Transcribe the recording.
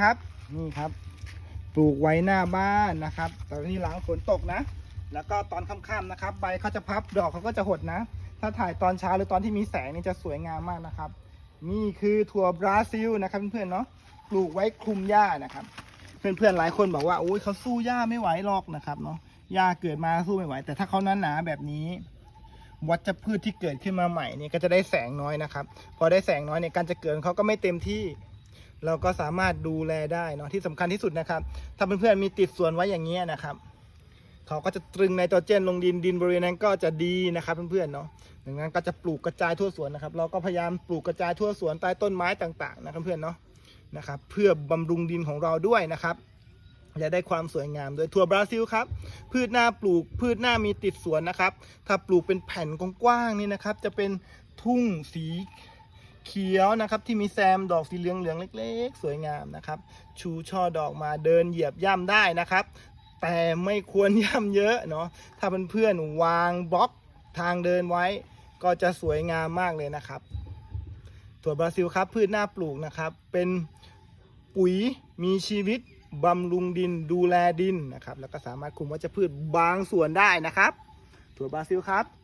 ครับ นี่ครับ ปลูกไว้หน้าบ้านนะครับต่นี่หลังฝนตกนะ แล้วก็ตอนค่ำๆนะครับ ใบเขาจะพับดอกเขาก็จะหดนะ ถ้าถ่ายตอนเช้าหรือตอนที่มีแสงนี่จะสวยงามมากนะครับ นี่คือถั่วบราซิลนะครับเพื่อนๆเนาะปลูกไว้คลุมหญ้านะครับ เพื่อนๆหลายคนบอกว่าโอ้ยเขาสู้หญ้าไม่ไหวหรอกนะครับเนาะหญ้าเกิดมาสู้ไม่ไหว แต่ถ้าเขานั้นหนาๆแบบนี้วัชพืชที่เกิดขึ้นมาใหม่นี่ก็จะได้แสงน้อยนะครับ พอได้แสงน้อยเนี่ยการจะเกิดเขาก็ไม่เต็มที่ เราก็สามารถดูแลได้เนาะที่สำคัญที่สุดนะครับ ถ้าเพื่อนๆมีติดสวนไว้อย่างเงี้ยนะครับเขาก็จะตรึงไนโตรเจนลงดินดินบริเวณนั้นก็จะดีนะครับเพื่อนๆเนาะดังนั้นก็จะปลูกกระจายทั่วสวนนะครับ เราก็พยายามปลูกกระจายทั่วสวนใต้ต้นไม้ต่างๆ นะครับเพื่อนๆเนาะนะครับ เพื่อบำรุงดินของเราด้วยนะครับและได้ความสวยงามโดยถั่วบราซิลครับ พืชหน้าปลูกพืชหน้ามีติดสวนนะครับ ถ้าปลูกเป็นแผ่นกว้างๆนี่นะครับ จะเป็นทุ่งสี เขียวนะครับที่มีแซมดอกสีเหลืองๆเล็ก ๆ สวยงามนะครับ ชูช่อดอกมาเดินเหยียบย่ำได้นะครับ แต่ไม่ควรย่ำเยอะเนาะถ้าเพื่อนๆวางบล็อกทางเดินไว้ ก็จะสวยงามมากเลยนะครับถั่วบราซิลครับพืชหน้าปลูกนะครับ เป็นปุ๋ยมีชีวิตบำรุงดินดูแลดินนะครับ แล้วก็สามารถคุมวัชพืชบางส่วนได้นะครับถั่วบราซิลครับ